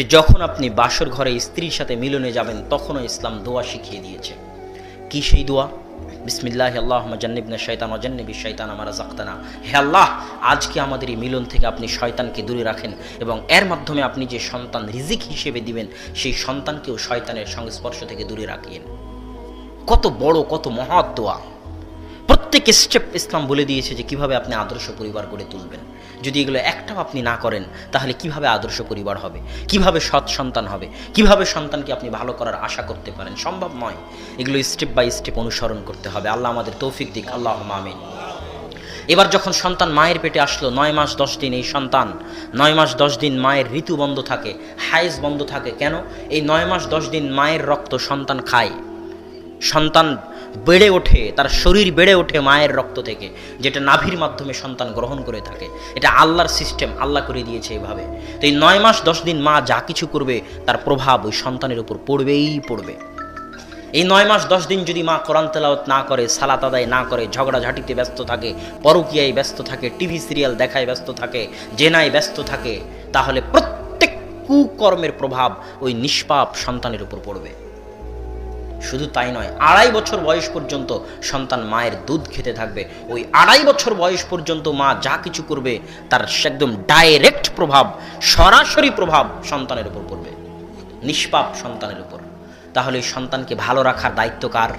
যে যখন আপনি বাসর ঘরে স্ত্রীর সাথে মিলনে যাবেন, তখনও ইসলাম দোয়া শিখিয়ে দিয়েছে। কি সেই দোয়া? বিসমিল্লাহ আল্লাহ জান্নিবনা শৈতান অজান্নিবি শৈতান আমার জাক্তানা হে আল্লাহ, আজকে আমাদের এই মিলন থেকে আপনি শয়তানকে দূরে রাখেন এবং এর মাধ্যমে আপনি যে সন্তান রিজিক হিসেবে দিবেন, সেই সন্তানকেও শয়তানের সংস্পর্শ থেকে দূরে রাখিয়েন কত বড়, কত মহৎ দোয়া। প্রত্যেক স্টেপ ইসলাম বলে দিয়েছে যে কীভাবে আপনি আদর্শ পরিবার গড়ে তুলবেন। যদি এগুলো একটাও আপনি না করেন, তাহলে কীভাবে আদর্শ পরিবার হবে? কীভাবে সৎ সন্তান হবে? কীভাবে সন্তানকে আপনি ভালো করার আশা করতে পারেন? সম্ভব নয়। এগুলো স্টেপ বাই স্টেপ অনুসরণ করতে হবে। আল্লাহ আমাদের তৌফিক দিক। আল্লাহ আমিন। এবার যখন সন্তান মায়ের পেটে আসলো, নয় মাস দশ দিন এই সন্তান, নয় মাস দশ দিন মায়ের ঋতু বন্ধ থাকে হাইজ বন্ধ থাকে। কেন? এই নয় মাস দশ দিন মায়ের রক্ত সন্তান খায়। সন্তান বেড়ে ওঠে, তার শরীর বেড়ে ওঠে মায়ের রক্ত থেকে, যেটা নাভির মাধ্যমে সন্তান গ্রহণ করে থাকে। এটা আল্লাহর সিস্টেম আল্লাহ করে দিয়েছে এইভাবে তো এই নয় মাস, দশ দিন মা যা কিছু করবে, তার প্রভাব ওই সন্তানের উপর পড়বেই পড়বে। এই নয় মাস, দশ দিন যদি মা কোরআন তেলাওয়াত না করে, সালাত আদায় না করে, ঝগড়াঝাটিতে ব্যস্ত থাকে, পরকিয়ায় ব্যস্ত থাকে, টিভি সিরিয়াল দেখায় ব্যস্ত থাকে, জেনায় ব্যস্ত থাকে, তাহলে প্রত্যেক কুকর্মের প্রভাব ওই নিষ্পাপ সন্তানের উপর পড়বে। শুধু তাই নয়, আড়াই বছর বয়স পর্যন্ত সন্তান মায়ের দুধ খেতে থাকবে। ওই আড়াই বছর বয়স পর্যন্ত মা যা কিছু করবে, তার একদম ডাইরেক্ট প্রভাব, সরাসরি প্রভাব সন্তানের উপর পড়বে। নিষ্পাপ সন্তানের উপর। তাহলে এই সন্তানকে ভালো রাখার দায়িত্ব কার?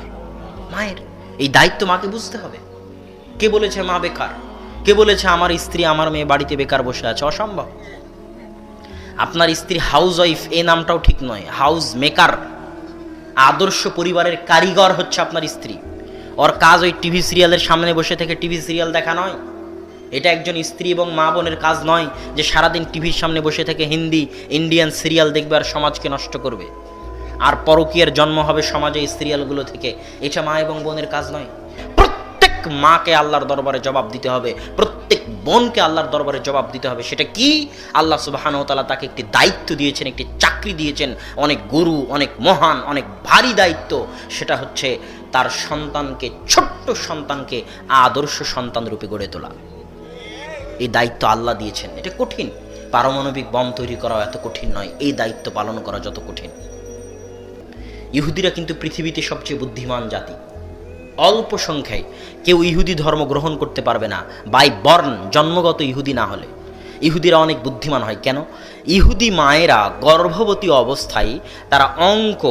মায়ের। এই দায়িত্ব মাকে বুঝতে হবে। কে বলেছে মা বেকার? কে বলেছে আমার স্ত্রী আমার মেয়ে বাড়িতে বেকার বসে আছে? অসম্ভব। আপনার স্ত্রী হাউস ওয়াইফ এ নামটাও ঠিক নয়। হাউস মেকার আদর্শ পরিবারের কারিগর হচ্ছে আপনার স্ত্রী। ওর কাজ ওই টিভি সিরিয়ালের সামনে বসে থেকে টিভি সিরিয়াল দেখা নয়। এটা একজন স্ত্রী এবং মা বোনের কাজ নয় যে সারাদিন টিভির সামনে বসে থেকে হিন্দি, ইন্ডিয়ান সিরিয়াল দেখবে আর সমাজকে নষ্ট করবে। আর পরকীয়ার জন্ম হবে সমাজে এই সিরিয়ালগুলো থেকে। এটা মা এবং বোনের কাজ নয়। মাকে আল্লাহর দরবারে জবাব দিতে হবে। প্রত্যেক বোনকে আল্লাহর দরবারে জবাব দিতে হবে। সেটা কি? আল্লাহ সুবাহানতালা তাকে একটি দায়িত্ব দিয়েছেন, একটি চাকরি দিয়েছেন। অনেক গুরু, অনেক মহান, অনেক ভারী দায়িত্ব। সেটা হচ্ছে তার সন্তানকে, ছোট্ট সন্তানকে আদর্শ সন্তান রূপে গড়ে তোলা। এই দায়িত্ব আল্লাহ দিয়েছেন। এটা কঠিন। পারমাণবিক বম তৈরি করা এত কঠিন নয়। এই দায়িত্ব পালন করা যত কঠিন। ইহুদিরা কিন্তু পৃথিবীতে সবচেয়ে বুদ্ধিমান জাতি। অল্প সংখ্যায় কেউ ইহুদি ধর্ম গ্রহণ করতে পারবে না বাই বর্ণ জন্মগত ইহুদি না হলে। ইহুদিরা অনেক বুদ্ধিমান হয়, কেন? ইহুদি মায়েরা গর্ভবতী অবস্থায় তারা অঙ্ক,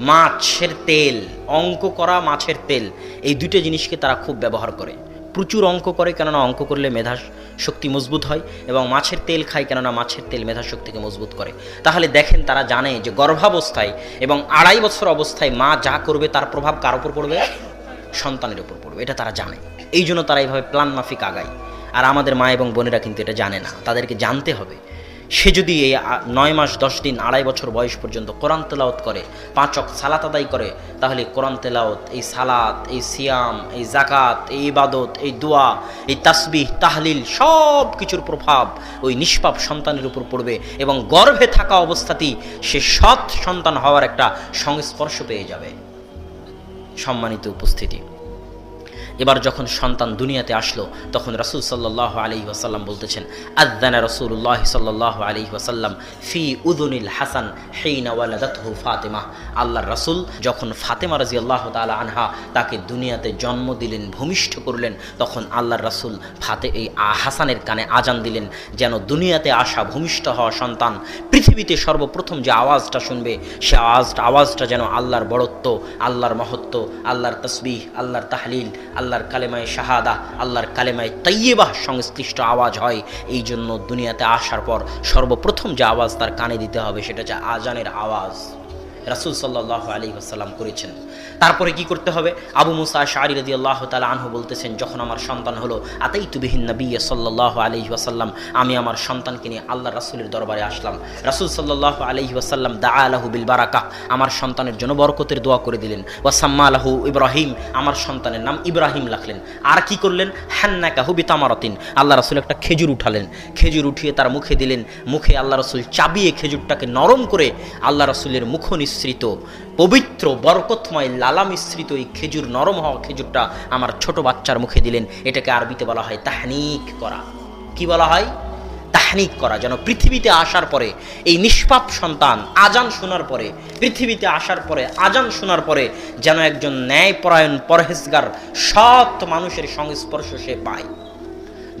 মাছের তেল, অঙ্ক করা মাছের তেল, এই দুটো জিনিসকে তারা খুব ব্যবহার করে। প্রচুর অঙ্ক করে, কেননা অঙ্ক করলে মেধা শক্তি মজবুত হয় এবং মাছের তেল খায়, কেননা মাছের তেল মেধা শক্তিকে মজবুত করে। তাহলে দেখেন, তারা জানে যে গর্ভাবস্থায় এবং আড়াই বছর অবস্থায় মা যা করবে, তার প্রভাব কার উপর পড়বে? সন্তানের উপর পড়বে, এটা তারা জানে। এই জন্য তারা এইভাবে প্ল্যান মাফিক আগায়। আর আমাদের মা এবং বোনেরা কিন্তু এটা জানে না, তাদেরকে জানতে হবে। সে যদি এই নয় মাস, দশ দিন, আড়াই বছর বয়স পর্যন্ত কোরআন তেলাওত করে পাঁচক সালাত আদায় করে, তাহলে কোরআন তেলাওত এই সালাত, এই সিয়াম, এই জাকাত এই ইবাদত, এই দোয়া, এই তাসবিহ, তাহলিল সব কিছুর প্রভাব ওই নিষ্পাপ সন্তানের উপর পড়বে এবং গর্ভে থাকা অবস্থাতেই সে সৎ সন্তান হওয়ার একটা সংস্পর্শ পেয়ে যাবে। সম্মানিত উপস্থিতি। এবার যখন সন্তান দুনিয়াতে আসলো, তখন রাসূল সাল্লাহ আলী ওয়াসাল্লাম বলতেছেন আদানা রসুল্লাহ সাল্লাহ আলী ওয়াসাল্লাম ফি উদুনিল হাসান হেইনা ওয়ালাদাতহু ফাতেমা। আল্লাহর রাসূল যখন ফাতেমা রাজি আল্লাহ তালা আনহা তাকে দুনিয়াতে জন্ম দিলেন, ভূমিষ্ঠ করলেন, তখন আল্লাহর রাসূল ফাতে এই হাসানের কানে আজান দিলেন, যেন দুনিয়াতে আসা ভূমিষ্ঠ হওয়া সন্তান পৃথিবীতে সর্বপ্রথম যে আওয়াজটা শুনবে, সে আওয়াজটা আওয়াজটা যেন আল্লাহর বড়ত্ব, আল্লাহর মহত্ব, আল্লাহর তসবিহ, আল্লাহর তাহলিল আল্লাহর কালেমায় শাহাদা, আল্লাহর কালেমায় তাইয়েবাহ সংশ্লিষ্ট আওয়াজ হয়। এই জন্য দুনিয়াতে আসার পর সর্বপ্রথম যে আওয়াজ তার কানে দিতে হবে সেটা হচ্ছে আজানের আওয়াজ। রাসুল সাল্লাহ আলী আসাল্লাম করেছেন। তারপরে কি করতে হবে? আবু মুসা শাহরি রদি আল্লাহ তালা আনহু বলতেছেন, যখন আমার সন্তান হলো আতাই তুবিহীন নবী সাল্লাহ আলী আসাল্লাম আমি আমার সন্তানকে নিয়ে আল্লাহ রাসুলের দরবারে আসলাম। রাসুল সাল্লাহ আলহি আসাল্লাম দা আলাহু বিল বারাকা আমার সন্তানের জন্য বরকতের দোয়া করে দিলেন। ওয়াসাম্মা আলাহু ইব্রাহিম, আমার সন্তানের নাম ইব্রাহিম লাখলেন আর কি করলেন? হ্যান্নাকাহু বিতামারতিন, আল্লাহ রাসুল একটা খেজুর উঠালেন। খেজুর উঠিয়ে তার মুখে দিলেন। মুখে আল্লাহ রসুল চাবিয়ে খেজুরটাকে নরম করে আল্লাহ রসুলের মুখ নিঃসৃত পবিত্র, বরকতময়, লালা মিশ্রিত এই খেজুর, নরম হওয়া খেজুরটা আমার ছোট বাচ্চার মুখে দিলেন। এটাকে আরবিতে বলা হয় তাহনিক করা। কি বলা হয়? তাহনিক করা। যেন পৃথিবীতে আসার পরে এই নিষ্পাপ সন্তান আজান শোনার পরে, পৃথিবীতে আসার পরে, আজান শোনার পরে যেন একজন ন্যায়পরায়ণ পরহেজগার সৎ মানুষের সংস্পর্শ সে পায়।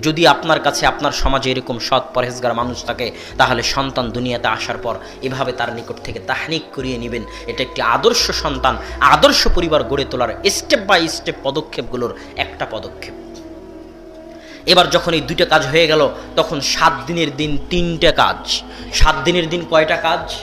যদি আপনার কাছে, আপনার সমাজে এরকম সৎ পরহেজগার মানুষ থাকে, তাহলে সন্তান দুনিয়াতে আসার পর এভাবে তার নিকট থেকে তাহনিক করিয়ে নেবেন। এটা একটি আদর্শ সন্তান। আদর্শ পরিবার গড়ে তোলার স্টেপ বাই স্টেপ পদক্ষেপগুলোর একটা পদক্ষেপ। এবার যখন এই দুইটা কাজ হয়ে গেল, তখন সাত দিনের দিন তিনটা কাজ। সাত দিনের দিন কয়টা কাজ?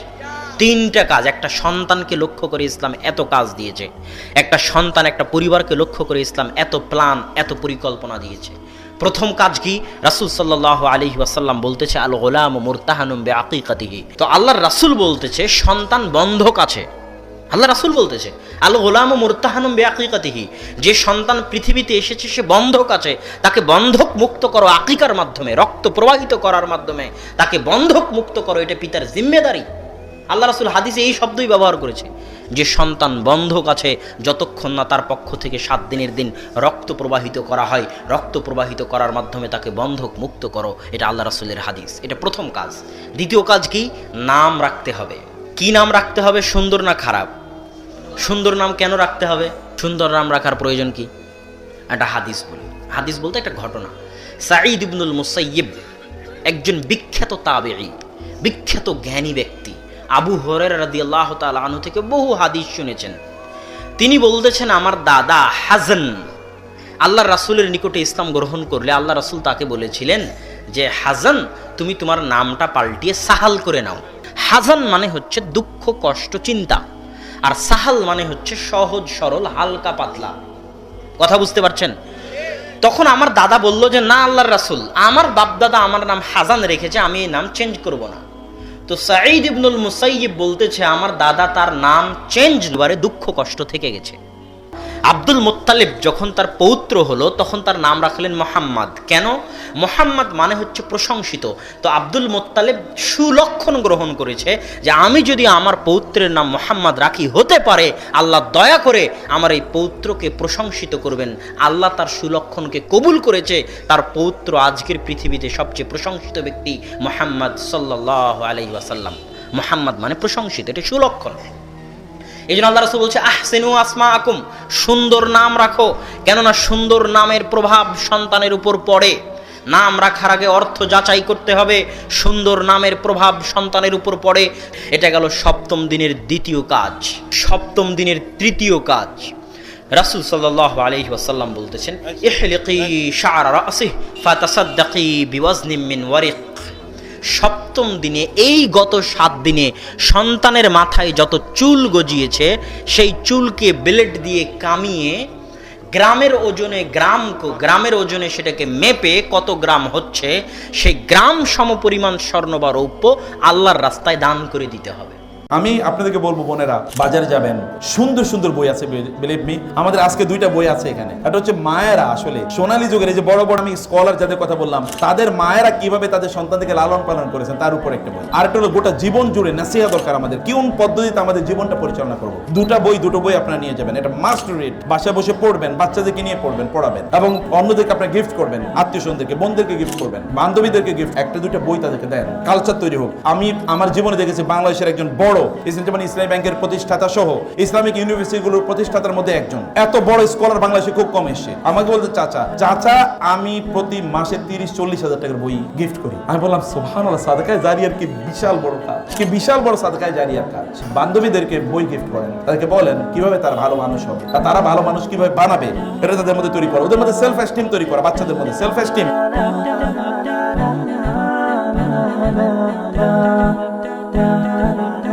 তিনটা কাজ। একটা সন্তানকে লক্ষ্য করে ইসলাম এত কাজ দিয়েছে। একটা সন্তান, একটা পরিবারকে লক্ষ্য করে ইসলাম এত প্ল্যান এত পরিকল্পনা দিয়েছে। প্রথম কাজ কি? রাসুল সাল্লাহ আলী ওয়াসাল্লাম বলতেছে আল গোলাম মুরতাহানুম বে আকিকাতিহি তো আল্লাহর রাসুল বলতেছে, সন্তান বন্ধক আছে। আল্লাহ রাসুল বলতেছে আল গোলাম মুরতাহানুম বে আকিকাতিহি যে সন্তান পৃথিবীতে এসেছে, সে বন্ধক আছে। তাকে বন্ধক মুক্ত করো আকিকার মাধ্যমে, রক্ত প্রবাহিত করার মাধ্যমে। তাকে বন্ধক মুক্ত করো, এটা পিতার জিম্মেদারি। আল্লাহ রাসুল হাদিসে এই শব্দই ব্যবহার করেছে। যে সন্তান বন্ধক আছে যতক্ষণ না তার পক্ষ থেকে সাত দিনের দিন রক্ত প্রবাহিত করা হয়, রক্ত প্রবাহিত করার মাধ্যমে তাকে বন্ধক মুক্ত করো, এটা আল্লাহ রাসুলের হাদিস। এটা প্রথম কাজ। দ্বিতীয় কাজ কি? নাম রাখতে হবে। কি নাম রাখতে হবে? সুন্দর না খারাপ? সুন্দর নাম কেন রাখতে হবে? সুন্দর নাম রাখার প্রয়োজন কি? একটা হাদিস বলি। হাদিস বলতে একটা ঘটনা। সাঈদ ইবনুল মুসাইয়িব একজন বিখ্যাত তাবেঈ, বিখ্যাত জ্ঞানী ব্যক্তি। আবু হরের রাদি আল্লাহ আনু থেকে বহু হাদিস শুনেছেন। তিনি বলতেছেন, আমার দাদা হাজন, আল্লাহ রাসুলের নিকটে ইসলাম গ্রহণ করলে আল্লাহ রাসুল তাকে বলেছিলেন যে, হাজান, তুমি তোমার নামটা পাল্টিয়ে সাহাল করে নাও। হাজান মানে হচ্ছে দুঃখ, কষ্ট, চিন্তা। আর সাহাল মানে হচ্ছে সহজ, সরল, হালকা, পাতলা। কথা বুঝতে পারছেন? তখন আমার দাদা বলল যে, না, আল্লাহর রাসুল, আমার বাপদাদা আমার নাম হাজান রেখেছে, আমি এই নাম চেঞ্জ করব না। তো সাঈদ ইবনুল মুসাইব বলতেছে, আমার দাদা তার নাম চেঞ্জ বারে দুঃখ কষ্ট থেকে গেছে। আব্দুল মোত্তালিব যখন তার পৌত্র হলো, তখন তার নাম রাখলেন মোহাম্মদ। কেন? মোহাম্মদ মানে হচ্ছে প্রশংসিত। তো আব্দুল মোত্তালিব সুলক্ষণ গ্রহণ করেছে যে আমি যদি আমার পৌত্রের নাম মোহাম্মদ রাখি, হতে পারে আল্লাহ দয়া করে আমার এই পৌত্রকে প্রশংসিত করবেন। আল্লাহ তার সুলক্ষণকে কবুল করেছে। তার পৌত্র আজকের পৃথিবীতে সবচেয়ে প্রশংসিত ব্যক্তি মোহাম্মদ সাল্লাহ আলহি ওয়াসাল্লাম। মোহাম্মদ মানে প্রশংসিত, এটা সুলক্ষণ। এই জন্য আল্লাহ রসুল বলছে, আহসেনু আসমা আকুম সুন্দর নাম রাখো। কেননা সুন্দর নামের প্রভাব সন্তানের উপর পড়ে। নাম রাখার আগে অর্থ যাচাই করতে হবে। সুন্দর নামের প্রভাব সন্তানের উপর পড়ে। এটা গেল সপ্তম দিনের দ্বিতীয় কাজ, সপ্তম দিনের তৃতীয় কাজ। রাসুল সাল্লাহ বলতেছেন ওয়ারিক। সপ্তম দিনে, এই গত সাত দিনে সন্তানের মাথায় যত চুল গজিয়েছে, সেই চুলকে ব্লেড দিয়ে কামিয়ে গ্রামের ওজনে গ্রাম গ্রামের ওজনে সেটাকে মেপে কত গ্রাম হচ্ছে, সেই গ্রাম সমপরিমাণ স্বর্ণ বা রৌপ্য আল্লাহর রাস্তায় দান করে দিতে হবে। আমি আপনাদেরকে বলব, বোনেরা, বাজারে যাবেন। সুন্দর সুন্দর বই আছে বিলিভ মি আমাদের আজকে দুইটা বই আছে এখানে। এটা হচ্ছে মায়েরা আসলে। সোনালী যুগের এই যে বড় বড় আমি স্কলার যাদের কথা বললাম, তাদের মায়েরা কীভাবে তাদের সন্তানদেরকে লালন পালন করেছেন, তার উপর একটা বই। আর একটা হলো গোটা জীবন জুড়ে নাসিহা দরকার আমাদের। কোন পদ্ধতিতে আমাদের জীবনটা পরিচালনা করব? দুটা বই, দুটো বই আপনারা নিয়ে যাবেন। এটা মাস্ট রিড বাসায় বসে পড়বেন, বাচ্চাদেরকে নিয়ে পড়বেন, পড়াবেন। এবং অন্যদেরকে আপনার গিফট করবেন আত্মীয় স্বজনদেরকে বোনদেরকে গিফট করবেন, বান্ধবীদেরকে গিফট একটা দুটো বই তাদেরকে দেন। কালচার তৈরি হোক। আমি, আমার জীবনে দেখেছি বাংলাদেশের একজন বড় যেমন ইসলামী ব্যাংকের প্রতিষ্ঠাতা সহ ইসলামিক ইউনিভার্সিটিগুলোর প্রতিষ্ঠাতার মধ্যে একজন। এত বড় স্কলার বাংলাদেশে খুব কম এসে। আমাকে বলতে চাচা চাচা, আমি প্রতি মাসে তিরিশ, চল্লিশ হাজার টাকার বই গিফট করি। আমি বললাম সোহান সাদাকায় জারিয়ার কি বিশাল বড় কাজ। কি বিশাল বড় সাদাকায় জারিয়ার কাজ? বান্ধবীদেরকে বই গিফট করেন। তাদেরকে বলেন, কীভাবে তারা ভালো মানুষ হবে আর তারা ভালো মানুষ কীভাবে বানাবে, এটা তাদের মধ্যে তৈরি করা। ওদের মধ্যে সেলফ এস্টিম তৈরি করা, বাচ্চাদের মধ্যে self esteem da da da